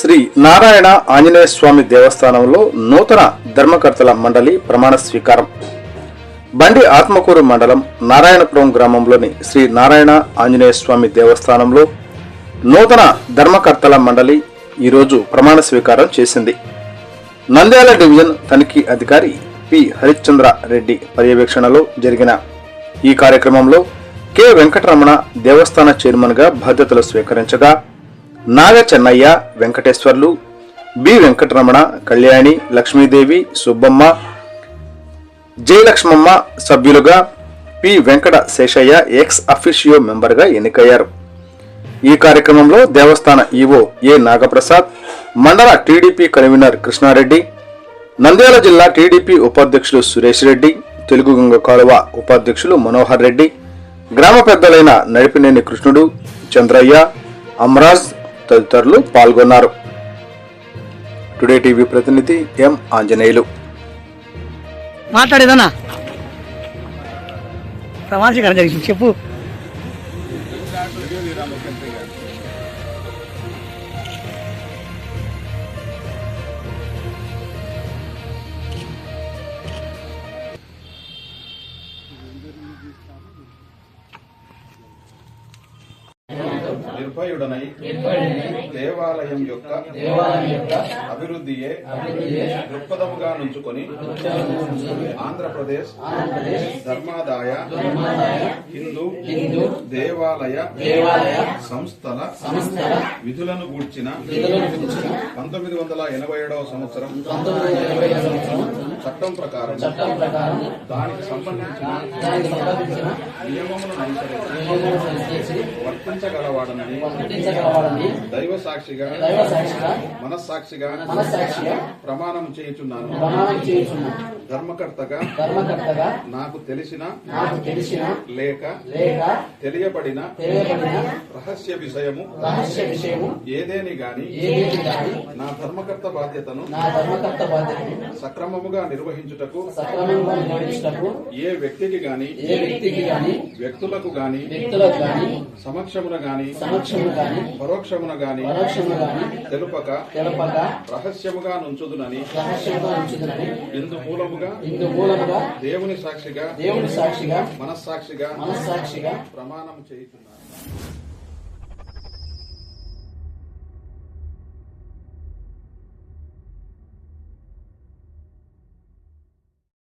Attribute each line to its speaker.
Speaker 1: శ్రీ నారాయణ ఆంజనేయ స్వామి దేవస్థానంలో నూతన ధర్మకర్తల మండలి ప్రమాణ స్వీకారం. బండి ఆత్మకూరు మండలం నారాయణపురం గ్రామంలోని శ్రీ నారాయణ ఆంజనేయ స్వామి దేవస్థానంలో నూతన ధర్మకర్తల మండలి ఈరోజు ప్రమాణ స్వీకారం చేసింది. నంద్యాల డివిజన్ తనిఖీ అధికారి పి. హరిశ్చంద్ర రెడ్డి పర్యవేక్షణలో జరిగిన ఈ కార్యక్రమంలో కె. వెంకటరమణ దేవస్థాన చైర్మన్గా బాధ్యతలు స్వీకరించగా నాగ చెన్నయ్య వెంకటేశ్వర్లు బి. వెంకటరమణ కళ్యాణి లక్ష్మీదేవి సుబ్బమ్మ జయలక్ష్మమ్మ సభ్యులుగా P. Venkata Seshaiah ex officio మెంబర్గా ఎన్నికయ్యారు. ఈ కార్యక్రమంలో దేవస్థాన ఈవో ఏ. నాగప్రసాద్ మండల టీడీపీ కన్వీనర్ కృష్ణారెడ్డి నంద్యాల జిల్లా టీడీపీ ఉపాధ్యక్షులు సురేష్ రెడ్డి తెలుగు గంగ కాలువ ఉపాధ్యక్షులు మనోహర్ రెడ్డి గ్రామ పెద్దలైన నడిపినేని కృష్ణుడు చంద్రయ్య అమరాజ్ తదితరులు పాల్గొన్నారు. టుడే టీవీ ప్రతినిధి ఎం ఆంజనేయులు.
Speaker 2: మాట్లాడేదన్నా? ప్రమాణస్వీకారం జరిగింది. చెప్పు.
Speaker 3: నిర్భయుడనై దేవాలయం యొక్క అభివృద్ధియే దృక్పథముగా నుంచుకొని ఆంధ్రప్రదేశ్ ధర్మాదాయ హిందూ దేవాలయ సంస్థల విధులను గూర్చిన పంతొమ్మిది వందల ఎనభై ఏడవ సంవత్సరం చట్టం ప్రకారం దానికి సంబంధించిన నియమములను అనుసరించి వర్తించగలవాడనని దైవ సాక్షిగా మనస్సాక్షిగా ప్రమాణం చేయుచున్నాను. ధర్మకర్తగా
Speaker 2: ధర్మకర్తగా
Speaker 3: నాకు తెలిసిన
Speaker 2: నాకు తెలిసిన
Speaker 3: లేక
Speaker 2: లేక
Speaker 3: తెలియబడిన
Speaker 2: తెలియబడిన
Speaker 3: రహస్య విషయము
Speaker 2: రహస్య విషయము
Speaker 3: ఏదేని గాని
Speaker 2: ఏదేని గాని
Speaker 3: నా ధర్మకర్త బాధ్యతను
Speaker 2: నా ధర్మకర్త బాధ్యతను
Speaker 3: సక్రమముగా నిర్వహించుటకు
Speaker 2: సక్రమంగా నిర్వహించటకు
Speaker 3: ఏ వ్యక్తికి గాని
Speaker 2: ఏ వ్యక్తికి గాని
Speaker 3: వ్యక్తులకు గాని
Speaker 2: వ్యక్తులకు గాని
Speaker 3: సమక్షమున గాని
Speaker 2: గాని
Speaker 3: పరోక్షమున
Speaker 2: గాని
Speaker 3: తెలుపక
Speaker 2: తెలపక
Speaker 3: రహస్యముగా నుంచుదునని
Speaker 2: రహస్యంగా ఉంచుదనని
Speaker 3: ఇందు మూలముగా
Speaker 2: ఇందు మూలముగా
Speaker 3: దేవుని సాక్షిగా
Speaker 2: దేవుని సాక్షిగా
Speaker 3: మనస్సాక్షిగా
Speaker 2: మనస్సాక్షిగా
Speaker 3: ప్రమాణం చేయుచున్నాను.